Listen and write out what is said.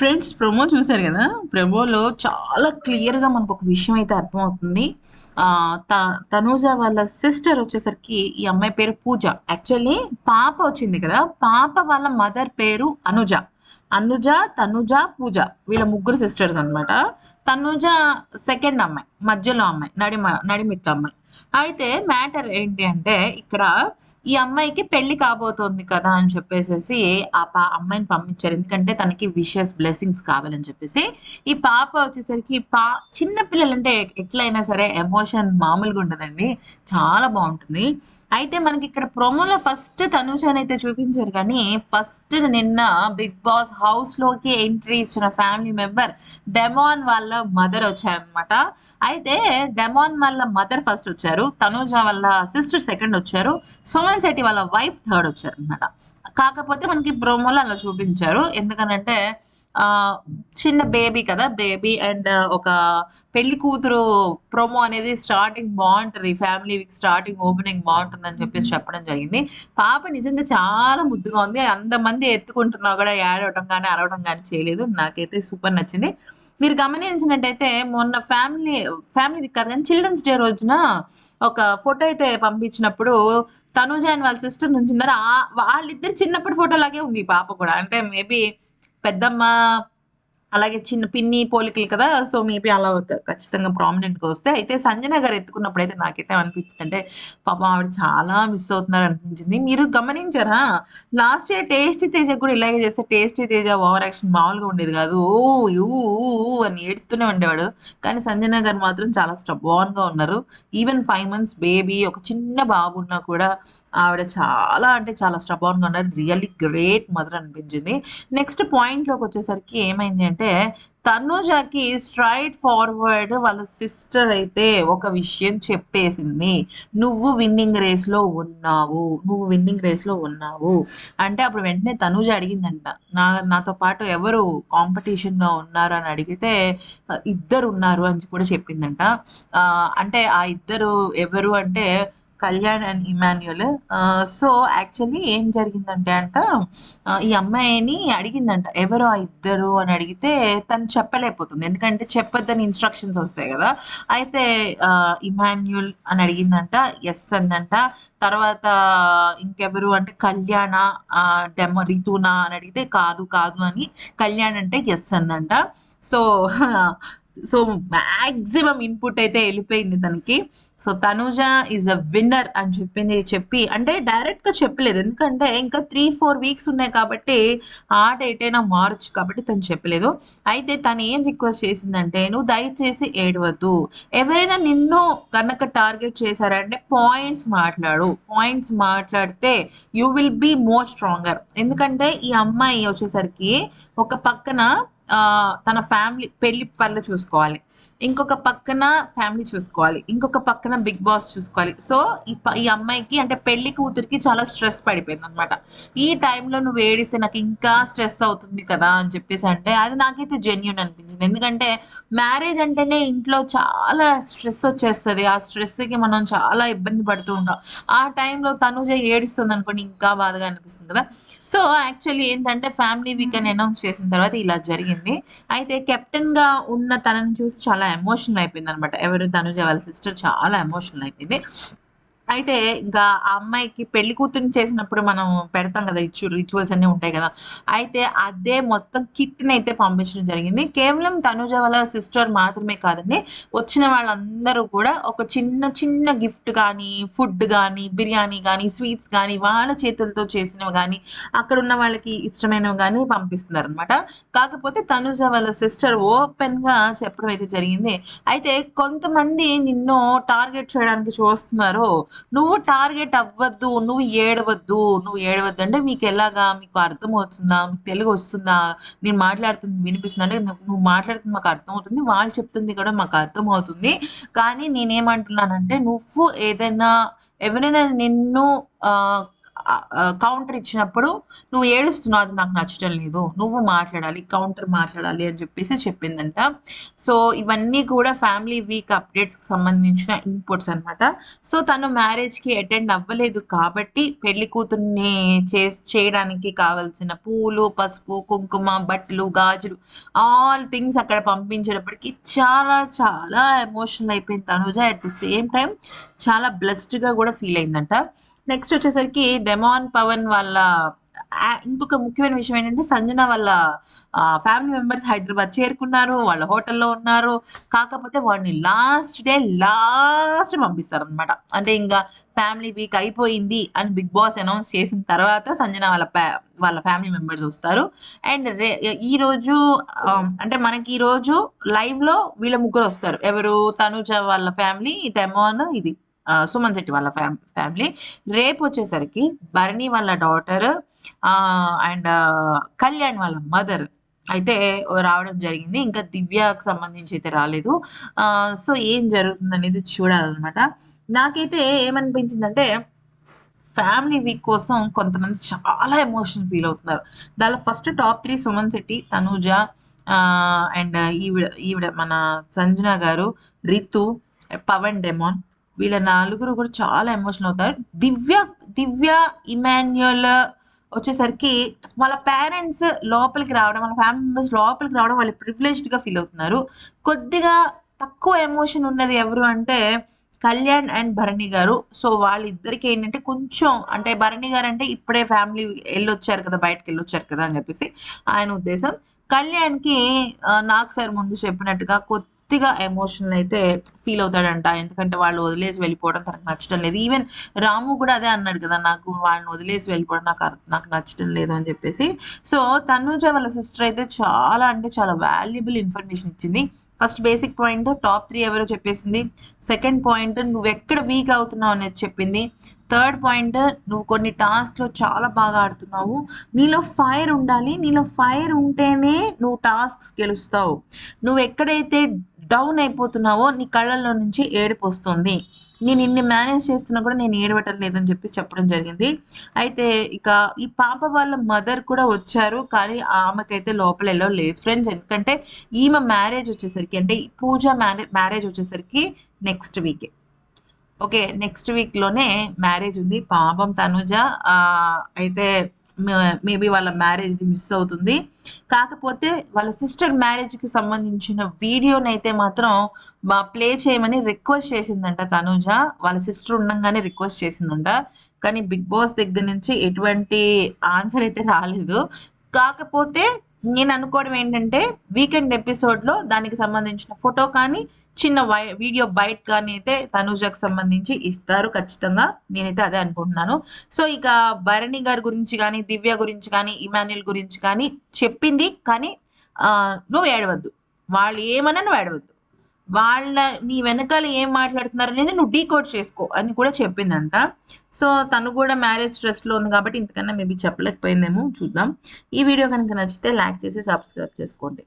Friends promo చూశారు కదా? ప్రమోలో చాలా క్లియర్గా మనకు ఒక విషయం అయితే అర్థమవుతుంది. ఆ, త తనూజ వాళ్ళ సిస్టర్ వచ్చేసరికి ఈ అమ్మాయి పేరు పూజ. యాక్చువల్లీ పాప వచ్చింది కదా? పాప వాళ్ళ మదర్ పేరు అనుజ. అనుజ తనుజ పూజ. వీళ్ళ ముగ్గురు సిస్టర్స్ అనమాట తనుజ సెకండ్ అమ్మాయి మధ్యలో అమ్మాయి నడిమ నడిమిట్ల అమ్మాయి. అయితే మ్యాటర్ ఏంటి అంటే ఇక్కడ ఈ అమ్మాయికి పెళ్ళి కాబోతోంది కదా అని చెప్పేసి ఆ పా అమ్మాయిని పంపించారు. ఎందుకంటే తనకి విషెస్ బ్లెస్సింగ్స్ కావాలని చెప్పేసి. ఈ పాప వచ్చేసరికి పా చిన్న పిల్లలంటే ఎట్లయినా సరే ఎమోషన్ మామూలుగా ఉండదండి. చాలా బాగుంటుంది. అయితే మనకి ఇక్కడ ప్రోమోలో ఫస్ట్ తనుజాని అయితే చూపించారు కానీ ఫస్ట్ నిన్న బిగ్ బాస్ హౌస్లోకి ఎంట్రీ ఇచ్చిన ఫ్యామిలీ మెంబర్ డెమాన్ వాళ్ళ మదర్ వచ్చారనమాట అయితే డెమాన్ వాళ్ళ మదర్ ఫస్ట్ వచ్చారు. తనుజ వాళ్ళ సిస్టర్ సెకండ్ వచ్చారు. సుమన్ శెట్టి వాళ్ళ వైఫ్ థర్డ్ వచ్చారు అనమాట కాకపోతే మనకి ప్రోమోలో అలా చూపించారు. ఎందుకనంటే ఆ చిన్న బేబీ కదా బేబీ అండ్ ఒక పెళ్ళి కూతురు ప్రోమో అనేది స్టార్టింగ్ బాగుంటది. ఫ్యామిలీ వీక్ స్టార్టింగ్ ఓపెనింగ్ బాగుంటుంది అని చెప్పేసి చెప్పడం జరిగింది. పాప నిజంగా చాలా ముద్దుగా ఉంది. అంతమంది ఎత్తుకుంటున్నా కూడా ఏడవటం కానీ అరవడం కానీ చేయలేదు. నాకైతే సూపర్ నచ్చింది. మీరు గమనించినట్టయితే మొన్న ఫ్యామిలీ ఫ్యామిలీ వీక్ కాదు కానీ చిల్డ్రన్స్ డే రోజున ఒక ఫోటో అయితే పంపించినప్పుడు తనుజ అండ్ వాళ్ళ సిస్టర్ నుంచి ఉన్నారు వాళ్ళిద్దరు చిన్నప్పటి ఫోటో లాగే ఉంది పాప కూడా. అంటే మేబీ పెద్దమ్మ అలాగే చిన్న పిన్ని పోలికలు కదా సో మేబీ అలా ఖచ్చితంగా ప్రామినెంట్గా వస్తే. అయితే సంజన గారు ఎత్తుకున్నప్పుడు అయితే నాకైతే అనిపించింది. అంటే పాపం ఆవిడ చాలా మిస్ అవుతున్నారు అనిపించింది. మీరు గమనించారా? లాస్ట్ ఇయర్ టేస్టీ తేజ కూడా ఇలాగే చేస్తే టేస్టీ తేజ ఓవర్ యాక్షన్ మామూలుగా ఉండేది కాదు. ఓ యూ అని ఏడుస్తూనే ఉండేవాడు. కానీ సంజన గారు మాత్రం చాలా స్టబాన్గా ఉన్నారు. ఈవెన్ ఫైవ్ మంత్స్ బేబీ ఒక చిన్న బాబు ఉన్నా కూడా ఆవిడ చాలా అంటే చాలా స్టబాన్ ఉన్నారు. రియల్లీ గ్రేట్ మదర్ అనిపించింది. నెక్స్ట్ పాయింట్లోకి వచ్చేసరికి ఏమైంది అంటే తనుజకి స్ట్రైట్ ఫార్వర్డ్ వాళ్ళ సిస్టర్ అయితే ఒక విషయం చెప్పేసింది. నువ్వు విన్నింగ్ రేస్లో ఉన్నావు. నువ్వు విన్నింగ్ రేస్లో ఉన్నావు. అంటే అప్పుడు వెంటనే తనుజ అడిగిందంట. నా నాతో పాటు ఎవరు కాంపిటీషన్గా ఉన్నారు? అని అడిగితే ఇద్దరు ఉన్నారు అని కూడా చెప్పిందంట. అంటే ఆ ఇద్దరు ఎవరు అంటే Kalyan and Emmanuel. So actually ఏం జరిగిందంటే అంట ఈ అమ్మాయిని అడిగిందంట ఎవరు ఆ ఇద్దరు? అని అడిగితే తను చెప్పలేకపోతుంది. ఎందుకంటే చెప్పొద్దని ఇన్స్ట్రక్షన్స్ వస్తాయి కదా. అయితే ఇమాన్యుల్ అని అడిగిందంట ఎస్ అందంట. తర్వాత ఇంకెవరు అంటే కళ్యాణ డెమ రితునా అని అడిగితే కాదు కాదు అని. కళ్యాణ్ అంటే ఎస్ అందంట. సో సో మాక్సిమం ఇన్పుట్ అయితే వెళ్ళిపోయింది తనకి. So Tanuja is a winner అని చెప్పింది చెప్పి అంటే డైరెక్ట్గా చెప్పలేదు. ఎందుకంటే ఇంకా త్రీ ఫోర్ వీక్స్ ఉన్నాయి కాబట్టి ఆ డేట్ అయినా కాబట్టి తను చెప్పలేదు. అయితే తను ఏం రిక్వెస్ట్ చేసిందంటే నువ్వు దయచేసి ఏడవద్దు. ఎవరైనా నిన్ను కనుక టార్గెట్ చేశారంటే పాయింట్స్ మాట్లాడు. పాయింట్స్ మాట్లాడితే you will be more stronger ఎందుకంటే ఈ అమ్మాయి వచ్చేసరికి ఒక పక్కన తన ఫ్యామిలీ పెళ్ళి పనులు చూసుకోవాలి. ఇంకొక పక్కన ఫ్యామిలీ చూసుకోవాలి. ఇంకొక పక్కన బిగ్ బాస్ చూసుకోవాలి. సో ఈ ఈ అమ్మాయికి అంటే పెళ్ళి కూతురికి చాలా స్ట్రెస్ పడిపోయింది అనమాట ఈ టైంలో నువ్వు ఏడిస్తే నాకు ఇంకా స్ట్రెస్ అవుతుంది కదా అని చెప్పేసి అంటే అది నాకైతే జెన్యున్ అనిపించింది. ఎందుకంటే మ్యారేజ్ అంటేనే ఇంట్లో చాలా స్ట్రెస్ వచ్చేస్తుంది. ఆ స్ట్రెస్కి మనం చాలా ఇబ్బంది పడుతూ ఉంటాం. ఆ టైంలో తనుజ ఏడుస్తుంది అనుకోండి ఇంకా బాధగా అనిపిస్తుంది కదా. సో యాక్చువల్లీ ఏంటంటే ఫ్యామిలీ వీక్ అని అనౌన్స్ చేసిన తర్వాత ఇలా జరిగింది. అయితే కెప్టెన్గా ఉన్న తనని చూసి చాలా ఎమోషనల్ అయిపోయింది అనమాట ఎవరు తనుజ వాళ్ళ సిస్టర్ చాలా ఎమోషనల్ అయిపోయింది. అయితే ఇంకా ఆ అమ్మాయికి పెళ్ళి కూతురుని చేసినప్పుడు మనం పెడతాం కదా రిచు రిచువల్స్ అన్నీ ఉంటాయి కదా. అయితే అదే మొత్తం కిట్ని అయితే పంపించడం జరిగింది. కేవలం తనుజ వాళ్ళ సిస్టర్ మాత్రమే కాదండి. వచ్చిన వాళ్ళందరూ కూడా ఒక చిన్న చిన్న గిఫ్ట్ కానీ ఫుడ్ కానీ బిర్యానీ కానీ స్వీట్స్ కానీ వాళ్ళ చేతులతో చేసినవి కానీ అక్కడ ఉన్న వాళ్ళకి ఇష్టమైనవి కానీ పంపిస్తున్నారు అనమాట కాకపోతే తనుజ వాళ్ళ సిస్టర్ ఓపెన్గా చెప్పడం అయితే జరిగింది. అయితే కొంతమంది నిన్ను టార్గెట్ చేయడానికి చూస్తున్నారు నువ్వు టార్గెట్ అవ్వద్దు నువ్వు ఏడవద్దు నువ్వు ఏడవద్దు అంటే మీకు ఎలాగా మీకు అర్థమవుతుందా? మీకు తెలుగు వస్తుందా? నేను మాట్లాడుతుంది వినిపిస్తుంది? అంటే నువ్వు మాట్లాడుతుంది మాకు అర్థమవుతుంది వాళ్ళు చెప్తుంది కూడా మాకు అర్థమవుతుంది. కానీ నేనేమంటున్నానంటే నువ్వు ఏదైనా ఎవరైనా నిన్ను ఆ, కౌంటర్ ఇచ్చినప్పుడు నువ్వు ఏడుస్తున్నావు అది నాకు నచ్చటం లేదు. నువ్వు మాట్లాడాలి కౌంటర్ మాట్లాడాలి అని చెప్పేసి చెప్పిందంట. సో ఇవన్నీ కూడా ఫ్యామిలీ వీక్ అప్డేట్స్కి సంబంధించిన ఇన్పుట్స్ అనమాట సో తను మ్యారేజ్కి అటెండ్ అవ్వలేదు కాబట్టి పెళ్ళి కూతుర్ని చే చేయడానికి కావలసిన పూలు పసుపు కుంకుమ బట్టలు గాజులు ఆల్ థింగ్స్ అక్కడ పంపించేటప్పటికి చాలా చాలా ఎమోషనల్ అయిపోయింది Tanuja. At the same time చాలా బ్లెస్డ్గా కూడా ఫీల్ అయిందంట. నెక్స్ట్ వచ్చేసరికి డెమాన్ పవన్ వాళ్ళ ఇంకొక ముఖ్యమైన విషయం ఏంటంటే సంజన వాళ్ళ ఫ్యామిలీ మెంబర్స్ హైదరాబాద్ చేరుకున్నారు వాళ్ళ హోటల్లో ఉన్నారు. కాకపోతే వాడిని లాస్ట్ డే లాస్ట్ పంపిస్తారు అనమాట అంటే ఇంకా ఫ్యామిలీ వీక్ అయిపోయింది అని బిగ్ బాస్ అనౌన్స్ చేసిన తర్వాత సంజన వాళ్ళ వాళ్ళ ఫ్యామిలీ మెంబర్స్ వస్తారు. అండ్ రే ఈ రోజు um, అంటే మనకి ఈ రోజు లైవ్లో వీళ్ళ ముగ్గురు వస్తారు. ఎవరు? తనుజ వాళ్ళ ఫ్యామిలీ టెమోన్ ఇది. సుమన్ శెట్టి వాళ్ళ ఫ్యామ్ ఫ్యామిలీ. రేపు వచ్చేసరికి భరణి వాళ్ళ డాటర్ అండ్ కళ్యాణ్ వాళ్ళ మదర్ అయితే రావడం జరిగింది. ఇంకా దివ్యకు సంబంధించి అయితే రాలేదు. సో ఏం జరుగుతుంది అనేది చూడాలన్నమాట. నాకైతే ఏమనిపించిందంటే ఫ్యామిలీ వీక్ కోసం కొంతమంది చాలా ఎమోషన్ ఫీల్ అవుతున్నారు. దానిలో first top three Suman Shetty Tanuja and ఈవిడ ఈవిడ మన సంజన గారు రితు పవన్ డెమోన్. వీళ్ళ నలుగురు కూడా చాలా ఎమోషనల్ అవుతారు. దివ్య దివ్య ఇమాన్యుయల్ వచ్చేసరికి వాళ్ళ పేరెంట్స్ లోపలికి రావడం వాళ్ళ ఫ్యామిలీ మెంబర్స్ లోపలికి రావడం వాళ్ళు ప్రివిలేజ్డ్గా ఫీల్ అవుతున్నారు. కొద్దిగా తక్కువ ఎమోషన్ ఉన్నది ఎవరు అంటే కళ్యాణ్ అండ్ భరణి గారు. సో వాళ్ళిద్దరికి ఏంటంటే కొంచెం అంటే భరణి గారు అంటే ఇప్పుడే ఫ్యామిలీ వెళ్ళొచ్చారు కదా బయటకు వెళ్ళొచ్చారు కదా అని చెప్పేసి ఆయన ఉద్దేశం. కళ్యాణ్కి నాకు సార్ ముందు చెప్పినట్టుగా పూర్తిగా ఎమోషనల్ అయితే ఫీల్ అవుతాడంట. ఎందుకంటే వాళ్ళు వదిలేసి వెళ్ళిపోవడం తనకు నచ్చడం లేదు. ఈవెన్ రాము కూడా అదే అన్నాడు కదా నాకు వాళ్ళని వదిలేసి వెళ్ళిపోవడం నాకు అర్థ- నాకు నచ్చడం లేదు అని చెప్పేసి. సో తనుజ వాళ్ళ సిస్టర్ అయితే చాలా అంటే చాలా వాల్యుబుల్ ఇన్ఫర్మేషన్ ఇచ్చింది. First basic point top three ఎవరో చెప్పేసింది. సెకండ్ పాయింట్ నువ్వు ఎక్కడ వీక్ అవుతున్నావు అనేది చెప్పింది. థర్డ్ పాయింట్ నువ్వు కొన్ని టాస్క్లో చాలా బాగా ఆడుతున్నావు. నీలో ఫైర్ ఉండాలి. నీలో ఫైర్ ఉంటేనే నువ్వు టాస్క్స్ గెలుస్తావు. నువ్వు ఎక్కడైతే డౌన్ అయిపోతున్నావో నీ కళ్ళల్లో నుంచి ఏడుపు వస్తుంది. నేను ఇన్ని మేనేజ్ చేస్తున్నా కూడా నేను ఏడవటం లేదని చెప్పి చెప్పడం జరిగింది. అయితే ఇక ఈ పాప వాళ్ళ మదర్ కూడా వచ్చారు. కానీ ఆమెకైతే లోపల ఎలా లేదు. ఫ్రెండ్స్ ఎందుకంటే ఈమె మ్యారేజ్ వచ్చేసరికి అంటే పూజ మ్యారేజ్ వచ్చేసరికి నెక్స్ట్ వీక్ ఓకే నెక్స్ట్ వీక్లోనే మ్యారేజ్ ఉంది. పాపం తనుజ అయితే మేబీ వాళ్ళ మ్యారేజ్ మిస్ అవుతుంది. కాకపోతే వాళ్ళ సిస్టర్ మ్యారేజ్కి సంబంధించిన వీడియోని అయితే మాత్రం ప్లే చేయమని రిక్వెస్ట్ చేసిందంట తనూజ. వాళ్ళ సిస్టర్ ఉండగానే రిక్వెస్ట్ చేసిందంట. కానీ బిగ్ బాస్ దగ్గర నుంచి ఎటువంటి ఆన్సర్ అయితే రాలేదు. కాకపోతే నేను అనుకోవడం ఏంటంటే వీకెండ్ ఎపిసోడ్లో దానికి సంబంధించిన ఫోటో కానీ చిన్న వై- వీడియో బైట్ కానీ అయితే తనుజకు సంబంధించి ఇస్తారు ఖచ్చితంగా. నేనైతే అదే అనుకుంటున్నాను. సో ఇక భరణి గారి గురించి కానీ దివ్య గురించి కానీ ఇమాన్యుల్ గురించి కానీ చెప్పింది. కానీ నువ్వు ఏడవద్దు. వాళ్ళు ఏమన్నా నువ్వు ఏడవద్దు. వాళ్ళ నీ వెనకాల ఏం మాట్లాడుతున్నారు అనేది నువ్వు డీకోడ్ చేసుకో అని కూడా చెప్పిందంట. సో తను కూడా మ్యారేజ్ స్ట్రెస్లో ఉంది కాబట్టి ఇంతకన్నా మేబీ చెప్పలేకపోయిందేమో. చూద్దాం. ఈ వీడియో కనుక నచ్చితే లైక్ చేసి సబ్స్క్రైబ్ చేసుకోండి.